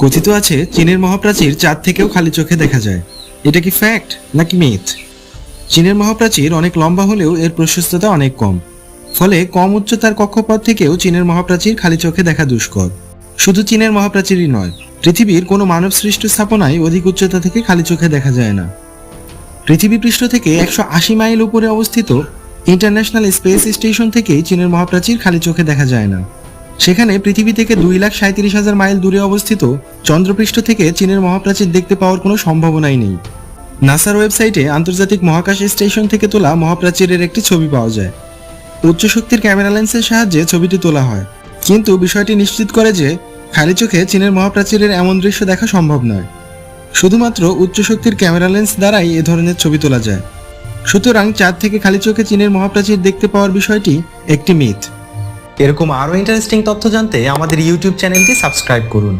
কথিত আছে, চীনের মহাপ্রাচীর চাঁদ থেকেও খালি চোখে দেখা যায়। এটা কি ফ্যাক্ট নাকি মিথ চীনের মহাপ্রাচীর অনেক লম্বা হলেও এর প্রশস্ততা অনেক কম। ফলে কম উচ্চতার কক্ষপথ থেকেও চীনের মহাপ্রাচীর খালি চোখে দেখা দুষ্কর। শুধু চীনের মহাপ্রাচীরই নয়, পৃথিবীর কোনো মানব সৃষ্ট স্থাপনায় অধিক উচ্চতা থেকে খালি চোখে দেখা যায় না। পৃথিবী পৃষ্ঠ থেকে একশো আশি মাইল উপরে অবস্থিত ইন্টারন্যাশনাল স্পেস স্টেশন থেকেই চীনের মহাপ্রাচীর খালি চোখে দেখা যায় না। সেখানে পৃথিবী থেকে দুই লাখ সাঁত্রিশ হাজার মাইল দূরে অবস্থিত চন্দ্রপৃষ্ঠ থেকে চীনের মহাপ্রাচীর দেখতে পাওয়ার কোনো সম্ভাবনাই নেই। নাসার ওয়েবসাইটে আন্তর্জাতিক মহাকাশ স্টেশন থেকে তোলা মহাপ্রাচীরের একটি ছবি পাওয়া যায়। উচ্চ শক্তির ক্যামেরা লেন্সের সাহায্যে ছবিটি তোলা হয়। কিন্তু বিষয়টি নিশ্চিত করে যে খালি চোখে চীনের মহাপ্রাচীরের এমন দৃশ্য দেখা সম্ভব নয়। শুধুমাত্র উচ্চ শক্তির ক্যামেরা লেন্স দ্বারাই এ ধরনের ছবি তোলা যায়। সুতরাং চাঁদ থেকে খালি চোখে চীনের মহাপ্রাচীর দেখতে পাওয়ার বিষয়টি একটি মিথ। এরকম আরও ইন্টারেস্টিং তথ্য জানতে আমাদের ইউটিউব চ্যানেলটি সাবস্ক্রাইব করুন।